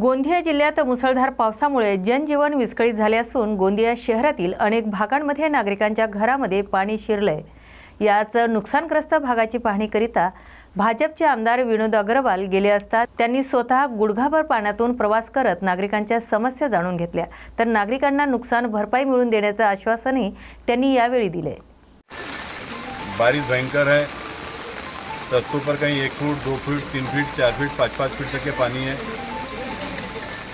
गोंदिया जिल्ह्यात मुसळधार पावसामुळे जनजीवन विस्कळीत झाले असून गोंदिया शहरातील अनेक भागांमध्ये नागरिकांच्या घरामध्ये पाणी शिरलंय. याच नुकसानग्रस्त भागाची पाहणी करिता भाजपचे आमदार विनोद अग्रवाल गेले असता त्यांनी स्वतः गुडघाभर पाण्यातून प्रवास करत नागरिकांच्या समस्या जाणून घेतल्या. तर नागरिकांना नुकसान भरपाई मिळवून देण्याचं आश्वासनही त्यांनी यावेळी दिले बारिश भयंकर है सड़कों पर कहीं एक फुट दो फीट तीन फीट चार फीट पाँच पाँच फीट तक के पानी है।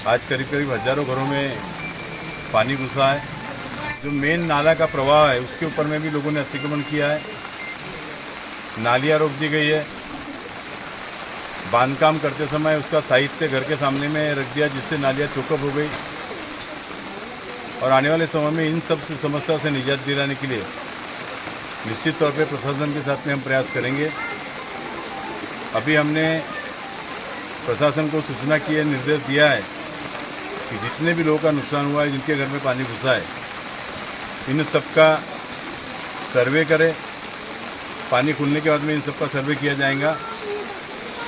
आज करीब करीब हज़ारों घरों में पानी घुसा है। जो मेन नाला का प्रवाह है, उसके ऊपर में भी लोगों ने अतिक्रमण किया है। नालियाँ रोक दी गई है। बांधकाम करते समय उसका साहित्य घर के सामने में रख दिया, जिससे नालियाँ चौकअप हो गई। और आने वाले समय में इन सब समस्या से निजात दिलाने के लिए निश्चित तौर पे प्रशासन के साथ में हम प्रयास करेंगे। अभी हमने प्रशासन को सूचना की है निर्देश दिया है कि जितने भी लोगों का नुकसान हुआ है, जिनके घर में पानी घुसा है, इन सबका सर्वे करें। पानी खुलने के बाद में इन सबका सर्वे किया जाएगा।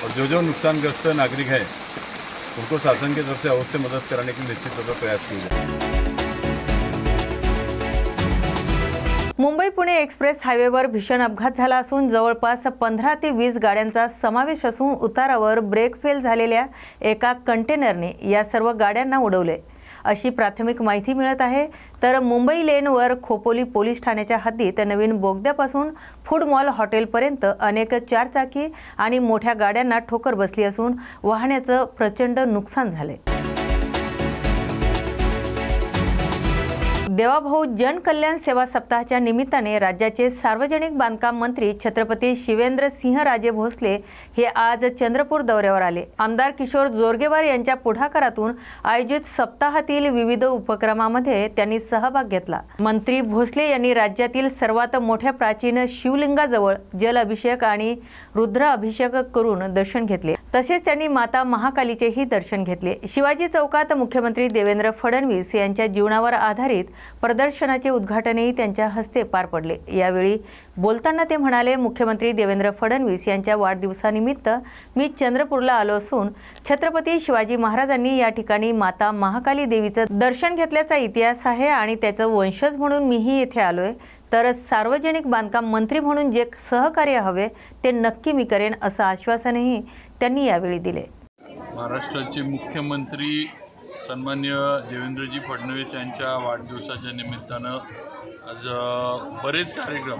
और जो जो नुकसानग्रस्त नागरिक है, उनको शासन की तरफ़ से अवश्य मदद कराने के लिए निश्चित तौर पर प्रयास किए जाए। मुंबई पुणे एक्सप्रेस हायवेवर भीषण अपघात झाला असून जवळपास पंधरा ते वीस गाड्यांचा समावेश असून उतारावर ब्रेक फेल झालेल्या एका कंटेनरने या सर्व गाड्यांना उडवले. अशी प्राथमिक माहिती मिळत आहे. तर मुंबई लेनवर खोपोली पोलीस ठाण्याच्या हद्दीत नवीन बोगद्यापासून फूड मॉल हॉटेलपर्यंत अनेक चारचाकी आणि मोठ्या गाड्यांना ठोकर बसली असून वाहनाचं प्रचंड नुकसान झाले देवाभाऊ जनकल्याण सेवा सप्ताहाच्या निमित्ताने राज्याचे सार्वजनिक बांधकाम मंत्री छत्रपती शिवेंद्र सिंहराजे भोसले हे आज चंद्रपूर दौऱ्यावर आले. आमदार किशोर जोरगेवार यांच्या पुढाकारातून आयोजित सप्ताहातील विविध उपक्रमामध्ये त्यांनी सहभाग घेतला. मंत्री भोसले यांनी राज्यातील सर्वात मोठ्या प्राचीन शिवलिंगाजवळ जल अभिषेक आणि रुद्र अभिषेक करून दर्शन घेतले. तसेच त्यांनी माता महाकालीचेही दर्शन घेतले. शिवाजी चौकात मुख्यमंत्री देवेंद्र फडणवीस यांच्या जीवनावर आधारित प्रदर्शनाचे उद्घाटनही त्यांच्या हस्ते पार पडले. यावेळी बोलताना ते म्हणाले मुख्यमंत्री देवेंद्र फडणवीस यांच्या वाढदिवसानिमित्त मी चंद्रपूरला आलो असून छत्रपती शिवाजी महाराजांनी या ठिकाणी माता महाकाली देवीचं दर्शन घेतल्याचा इतिहास आहे आणि त्याचं वंशज म्हणून मीही येथे आलोय. तर सार्वजनिक बांधकाम मंत्री म्हणून जे सहकार्य हवे ते नक्की मी करेन असं आश्वासनही त्यांनी यावेळी दिले. महाराष्ट्राचे मुख्यमंत्री सन्मान्य देवेंद्रजी फडणवीस यांच्या वाढदिवसाच्या निमित्तानं आज बरेच कार्यक्रम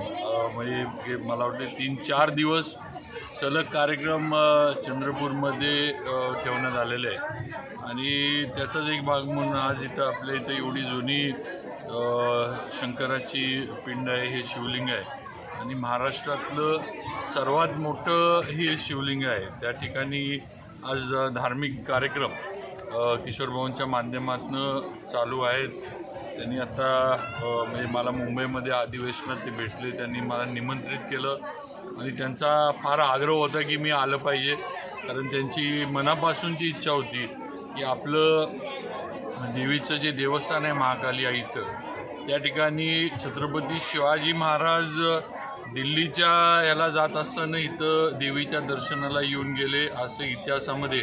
म्हणजे मला वाटते तीन चार दिवस सलग कार्यक्रम चंद्रपूरमध्ये ठेवण्यात आलेले आहे आणि त्याचाच एक भाग म्हणून आज इथं आपल्या इथं एवढी जुनी शंकराची पिंड आहे हे शिवलिंग आहे. आणि महाराष्ट्रातलं सर्वात मोठं हे शिवलिंग आहे. त्या ठिकाणी आज धार्मिक कार्यक्रम किशोरभवनच्या किशोर माध्यमातून चालू आहेत. त्यांनी आता म्हणजे मला मुंबईमध्ये अधिवेशनात ते भेटले. त्यांनी मला निमंत्रित केलं. आणि त्यांचा फार आग्रह होता की मी आलं पाहिजे. कारण त्यांची मनापासूनची इच्छा होती की आपलं देवीचं जे देवस्थान आहे महाकाली आईचं त्या ठिकाणी छत्रपती शिवाजी महाराज दिल्लीच्या याला जात असताना इथं देवीच्या दर्शनाला येऊन गेले असं इतिहासामध्ये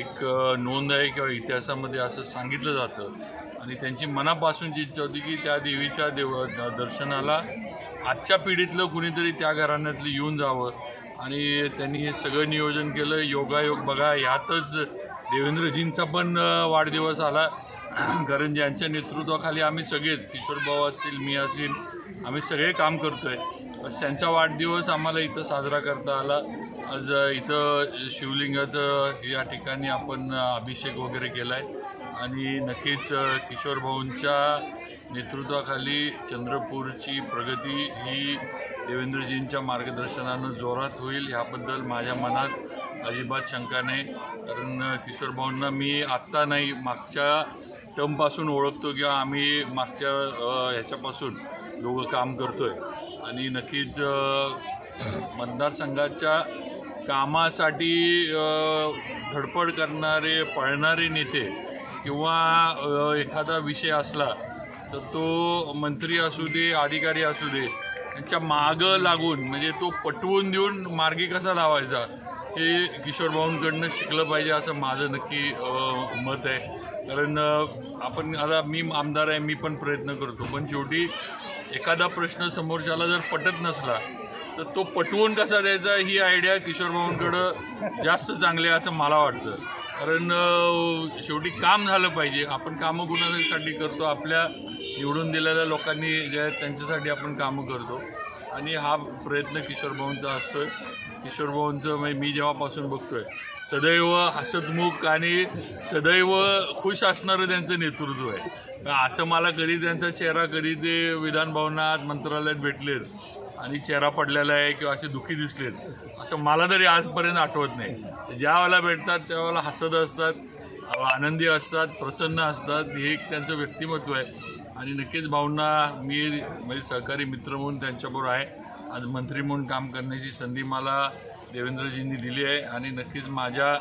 एक नोंद आहे किंवा इतिहासामध्ये असं सांगितलं जातं. आणि त्यांची मनापासूनची इच्छा होती की त्या देवीच्या देव दर्शनाला आजच्या पिढीतलं कुणीतरी त्या घराण्यातलं येऊन जावं. आणि त्यांनी हे सगळं नियोजन केलं. योगायोग बघा ह्यातच देवेंद्रजींचा पण वाढदिवस आला. कारण ज्यांच्या नेतृत्वाखाली आम्ही सगळेच किशोरभाऊ असतील मी असेल आम्ही सगळे काम करतो आहे त्यांचा वाढदिवस आम्हाला इथं साजरा करता आला. आज इथं शिवलिंगाचं या ठिकाणी आपण अभिषेक वगैरे केला आहे आणि नक्कीच किशोर भाऊंच्या नेतृत्वाखाली चंद्रपूरची प्रगती ही देवेंद्रजींच्या मार्गदर्शनानं जोरात होईल ह्याबद्दल माझ्या मनात अजिबात शंका नाही. कारण अ, किशोरभाऊंना मी आत्ता नाही मागच्या टर्मपासून ओळखतो किंवा आम्ही मागच्या ह्याच्यापासून दोघं काम करतो आहे आणि नक्कीच मतदारसंघाच्या कामासाठी धडपड करणारे पळणारे नेते किंवा एखादा विषय असला तर तो मंत्री असू दे अधिकारी असू दे त्यांच्या मागं लागून म्हणजे तो पटवून देऊन मार्गी कसा लावायचा हे किशोरभाऊंकडनं शिकलं पाहिजे असं माझं नक्की मत आहे. कारण आपण आता मी आमदार आहे मी पण प्रयत्न करतो. पण शेवटी एखादा प्रश्न समोरच्याला जर पटत नसला तर तो पटवून कसा द्यायचा ही आयडिया किशोर भाऊंकडं जास्त चांगली आहे असं मला वाटतं. कारण शेवटी काम झालं पाहिजे. आपण कामं कुणासाठी करतो? आपल्या निवडून दिलेल्या लोकांनी जे आहेत त्यांच्यासाठी आपण कामं करतो. आणि हा प्रयत्न किशोर भाऊंचा असतोय. किशोर भाऊंचं म्हणजे मी जेव्हापासून बघतोय सदैव हसतमुख आणि सदैव खुश असणारं त्यांचं नेतृत्व आहे. असं मला कधी त्यांचा चेहरा कधी ते विधान भवनात मंत्रालयात भेटलेत आणि चेहरा पडलेला आहे किंवा असे दुःखी दिसलेत असं मला तरी आजपर्यंत आठवत नाही. ज्या वेळेला भेटतात त्यावेळेला हसत असतात आनंदी असतात प्रसन्न असतात. हे एक त्यांचं व्यक्तिमत्व आहे. आणि नक्कीच भाऊंना मी म्हणजे सहकारी मित्र म्हणून त्यांच्याबरोबर आहे. आज मंत्री म्हणून काम करण्याची संधी मला देवेंद्रजींनी दिली आहे. आणि नक्कीच माझ्या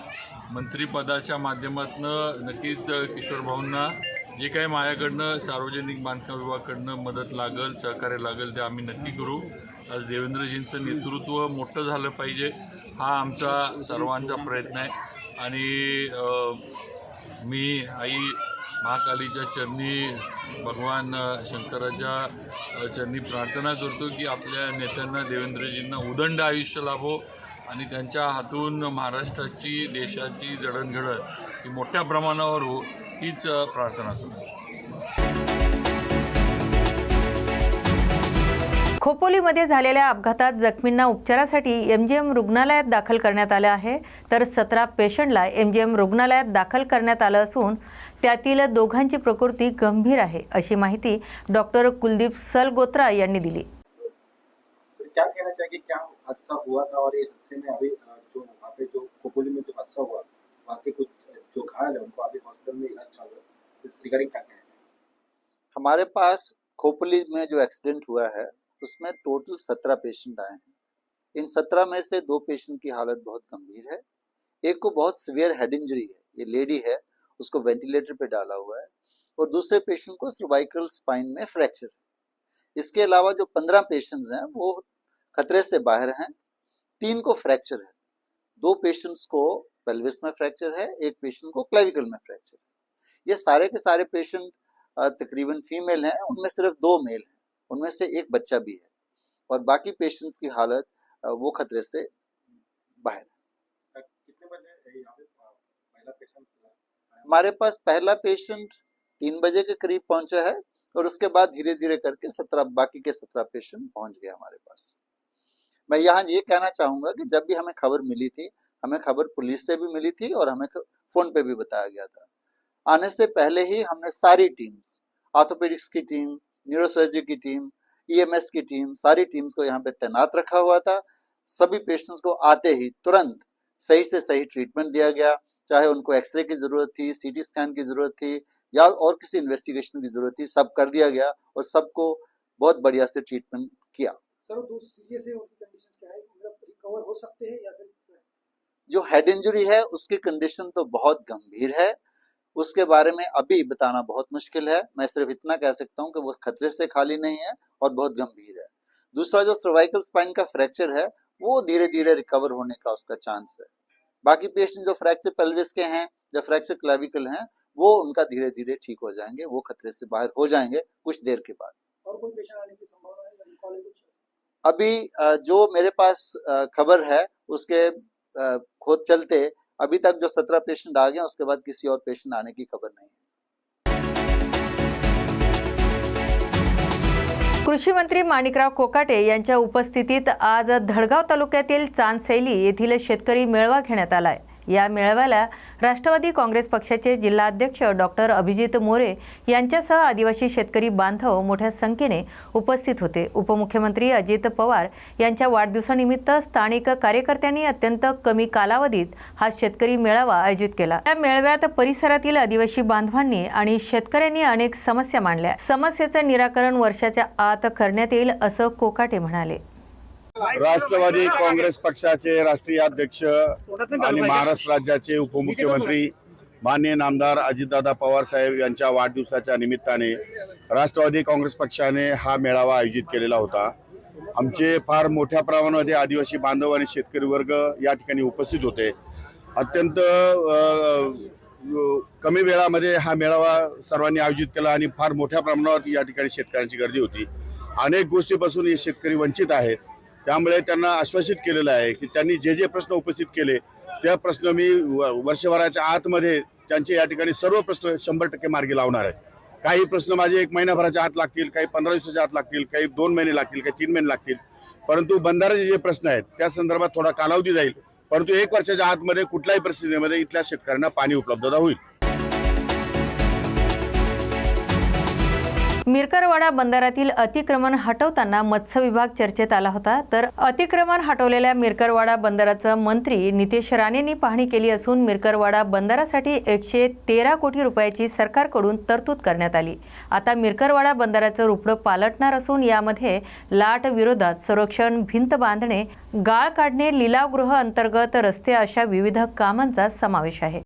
मंत्रिपदाच्या माध्यमातून नक्कीच किशोर भाऊंना जे काही माझ्याकडनं सार्वजनिक बांधकाम विभागाकडनं मदत लागल सहकार्य लागेल ते आम्ही नक्की करू. आज देवेंद्रजींचं नेतृत्व मोठं झालं पाहिजे हा आमचा सर्वांचा प्रयत्न आहे. आणि मी आई महाकालीच्या चरणी भगवान शंकराच्या चरणी प्रार्थना करतो की आपल्या नेत्यांना देवेंद्रजींना उदंड आयुष्य लाभो आणि त्यांच्या हातून महाराष्ट्राची देशाची जडणघडण ही मोठ्या प्रमाणावर हो. हीच प्रार्थना करतो खोपोलीमध्ये झालेल्या अपघातात जखमींना उपचारासाठी एमजीएम रुग्णालयात दाखल करण्यात आलं आहे. तर सतरा पेशंटला एमजीएम रुग्णालयात दाखल करण्यात आलं असून त्यातील दोघांची प्रकृती गंभीर आहे अशी माहिती डॉक्टर कुलदीप सलगोत्रा यांनी दिली. क्या कहना चाहिए क्या हादसा हुआ था और ये हादसे में अभी जो वहाँ पे जो खोपोली में जो हादसा हुआ वहाँ के कुछ जो घायल है, उनको अभी हॉस्पिटल में इलाज चल रहा है हमारे पास खोपली में जो एक्सीडेंट हुआ है, उसमें टोटल सत्रह पेशेंट आए हैं। इन सत्रह में से दो पेशेंट की हालत बहुत गंभीर है। एक को बहुत सिवियर हेड इंजरी है। ये लेडी है, उसको वेंटिलेटर पे डाला हुआ है। और दूसरे पेशेंट को सर्वाइकल स्पाइन में फ्रैक्चर है। इसके अलावा जो पंद्रह पेशेंट्स हैं, वो खतरे से बाहर हैं। तीन को फ्रैक्चर है। दो पेशेंट्स को पेल्विस में फ्रैक्चर है एक पेशेंट को क्लेविकल में फ्रैक्चर है। ये सारे के सारे पेशेंट तकरीबन फीमेल हैं उनमें सिर्फ़ दो मेल हैं उनमें से एक बच्चा भी है। और बाकी पेशेंट्स की हालत वो खतरे से बाहर है। हमारे पास पहला पेशेंट तीन बजे के करीब पहुँचा है और उसके बाद धीरे धीरे करके सत्रह बाकी के सत्रह पेशेंट पहुँच गए हमारे पास। मैं यहाँ ये कहना चाहूँगा कि जब भी हमें खबर मिली थी हमें खबर पुलिस से भी मिली थी और हमें फ़ोन पे भी बताया गया था। आने से पहले ही हमने सारी टीम्स ऑर्थोपेडिक्स की टीम न्यूरोसर्जरी की टीम ईएमएस की टीम, सारी टीम्स को यहाँ पे तैनात रखा हुआ था। सभी पेशेंट्स को आते ही तुरंत सही से सही ट्रीटमेंट दिया गया। चाहे उनको एक्सरे की ज़रूरत थी सीटी स्कैन की ज़रूरत थी या और किसी इन्वेस्टिगेशन की ज़रूरत थी, सब कर दिया गया और सबको बहुत बढ़िया से ट्रीटमेंट किया। सर, दो सीरियस है उनकी कंडीशन क्या है? मतलब रिकवर हो सकते हैं या फिर? जो हेड इंजरी है उसकी कंडीशन तो बहुत गंभीर है। उसके बारे में अभी बताना बहुत मुश्किल है। मैं सिर्फ़ इतना कह सकता हूँ कि वो खतरे से खाली नहीं है और बहुत गंभीर है। दूसरा जो सर्वाइकल स्पाइन का फ्रैक्चर है वो धीरे धीरे रिकवर होने का उसका चांस है। बाकी पेशेंट जो फ्रैक्चर पेल्विस के हैं जो फ्रैक्चर क्लेविकल हैं वो उनका धीरे धीरे ठीक हो जाएँगे वो खतरे से बाहर हो जाएँगे कुछ देर के बाद। और कोई पेशेंट आने की संभावना है या कॉलेज कुछ? अभी जो मेरे पास खबर है उसके अ, खोज चलते अभी तक जो सत्रह पेशेंट आ गए उसके बाद किसी और पेशेंट आने की खबर नहीं है। कृषी मंत्री माणिकराव कोकाटे यांच्या उपस्थितीत आज धडगाव तालुक्यातील चांदसैली येथील शेतकरी मेळावा घेण्यात आलाय. या मेळाव्याला राष्ट्रवादी काँग्रेस पक्षाचे जिल्हाध्यक्ष डॉक्टर अभिजित मोरे यांच्यासह आदिवासी शेतकरी बांधव मोठ्या संख्येने उपस्थित होते. उपमुख्यमंत्री अजित पवार यांच्या वाढदिवसानिमित्त स्थानिक कार्यकर्त्यांनी अत्यंत कमी कालावधीत हा शेतकरी मेळावा आयोजित केला. या मेळाव्यात परिसरातील आदिवासी बांधवांनी आणि शेतकऱ्यांनी अनेक समस्या मांडल्या. समस्येचं निराकरण वर्षाच्या आत करण्यात येईल असं कोकाटे म्हणाले. राष्ट्रवादी काँग्रेस पक्षाचे राष्ट्रीय अध्यक्ष आणि महाराष्ट्र राज्याचे उपमुख्यमंत्री माननीय नामदार अजितदादा पवार साहेब यांच्या वाढदिवसाच्या निमित्ताने राष्ट्रवादी काँग्रेस पक्षाने हा मेळावा आयोजित केलेला होता. आमचे फार मोठ्या प्रमाणामध्ये आदिवासी बांधव आणि शेतकरी वर्ग या ठिकाणी उपस्थित होते. अत्यंत कमी वेळामध्ये हा मेळावा सर्वांनी आयोजित केला आणि फार मोठ्या प्रमाणावर या ठिकाणी शेतकऱ्यांची गर्दी होती. अनेक गोष्टीपासून हे शेतकरी वंचित आहेत. त्यामुळे त्यांना आश्वासित केलेलं आहे की त्यांनी जे जे प्रश्न उपस्थित केले त्या प्रश्न मी व- वर्षभराच्या आतमध्ये त्यांचे या ठिकाणी सर्व प्रश्न शंभर टक्के मार्गी लावणार आहे. काही प्रश्न माझे एक महिन्याभराच्या आत लागतील काही पंधरा दिवसाच्या आत लागतील काही दोन महिने लागतील काही तीन महिने लागतील. परंतु बंधाऱ्याचे जे प्रश्न आहेत त्या संदर्भात थोडा कालावधी जाईल. परंतु एक वर्षाच्या आतमध्ये कुठल्याही परिस्थितीमध्ये इथल्या शेतकऱ्यांना पाणी उपलब्धता होईल. मिरकरवाडा बंदरातील अतिक्रमण हटवताना मत्स्य विभाग चर्चेत आला होता तर अतिक्रमण हटवलेल्या मिरकरवाडा बंदराचं मंत्री नितेश राणेंनी पाहणी केली असून मिरकरवाडा बंदरासाठी एकशे तेरा कोटी रुपयाची सरकारकडून तरतूद करण्यात आली. आता मिरकरवाडा बंदराचं रुपडं पालटणार असून यामध्ये लाट विरोधात संरक्षण भिंत बांधणे गाळ काढणे लिलावगृह अंतर्गत रस्ते अशा विविध कामांचा समावेश आहे.